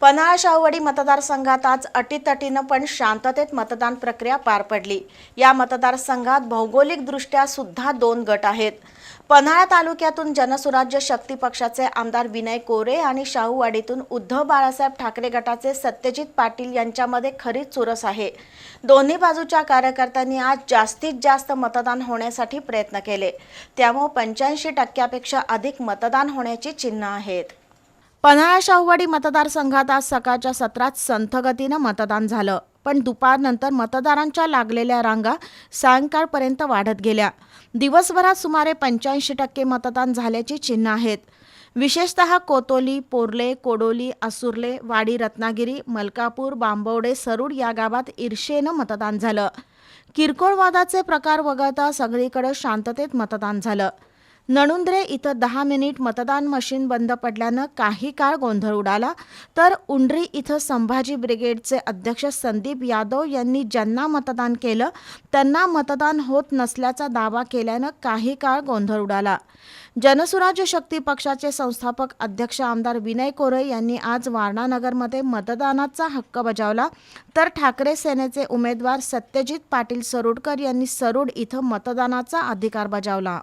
पन्हाळा शाहूवाडी मतदारसंघात आज अटीतटीनं पण शांततेत मतदान प्रक्रिया पार पडली. या मतदारसंघात भौगोलिकदृष्ट्या सुद्धा दोन गट आहेत. पन्हाळा तालुक्यातून जनसुराज्य शक्ती पक्षाचे आमदार विनय कोरे आणि शाहूवाडीतून उद्धव बाळासाहेब ठाकरे गटाचे सत्यजित पाटील यांच्यामध्ये खरी चुरस आहे. दोन्ही बाजूच्या कार्यकर्त्यांनी आज जास्तीत जास्त मतदान होण्यासाठी प्रयत्न केले. त्यामुळे पंच्याऐंशी टक्क्यापेक्षा अधिक मतदान होण्याची चिन्ह आहेत. पन्हाळा शाहूवाडी मतदारसंघात आज सकाळच्या सत्रात संथगतीनं मतदान झालं. पण दुपारनंतर मतदारांच्या लागलेल्या रांगा सायंकाळपर्यंत वाढत गेल्या. दिवसभरात सुमारे पंच्याऐंशी टक्के मतदान झाल्याची चिन्ह आहेत. विशेषतः कोतोली पोर्ले कोडोली असुर्ले वाडी रत्नागिरी मलकापूर बांबवडे सरूड या गावात ईर्षेनं मतदान झालं. किरकोळ वादाचे प्रकार वगळता सगळीकडे शांततेत मतदान झालं. नणुंद्रे इथं दहा मिनिट मतदान मशीन बंद पडल्यानं काही काळ गोंधळ उडाला. तर उंड्री इथं संभाजी ब्रिगेडचे अध्यक्ष संदीप यादव यांनी ज्यांना मतदान केलं त्यांना मतदान होत नसल्याचा दावा केल्यानं काही काळ गोंधळ उडाला. जनसुराज्य शक्ती पक्षाचे संस्थापक अध्यक्ष आमदार विनय कोरे यांनी आज वारणानगरमध्ये मतदानाचा हक्क बजावला. तर ठाकरे सेनेचे उमेदवार सत्यजित पाटील सरोडकर यांनी सरूड इथं मतदानाचा अधिकार बजावला.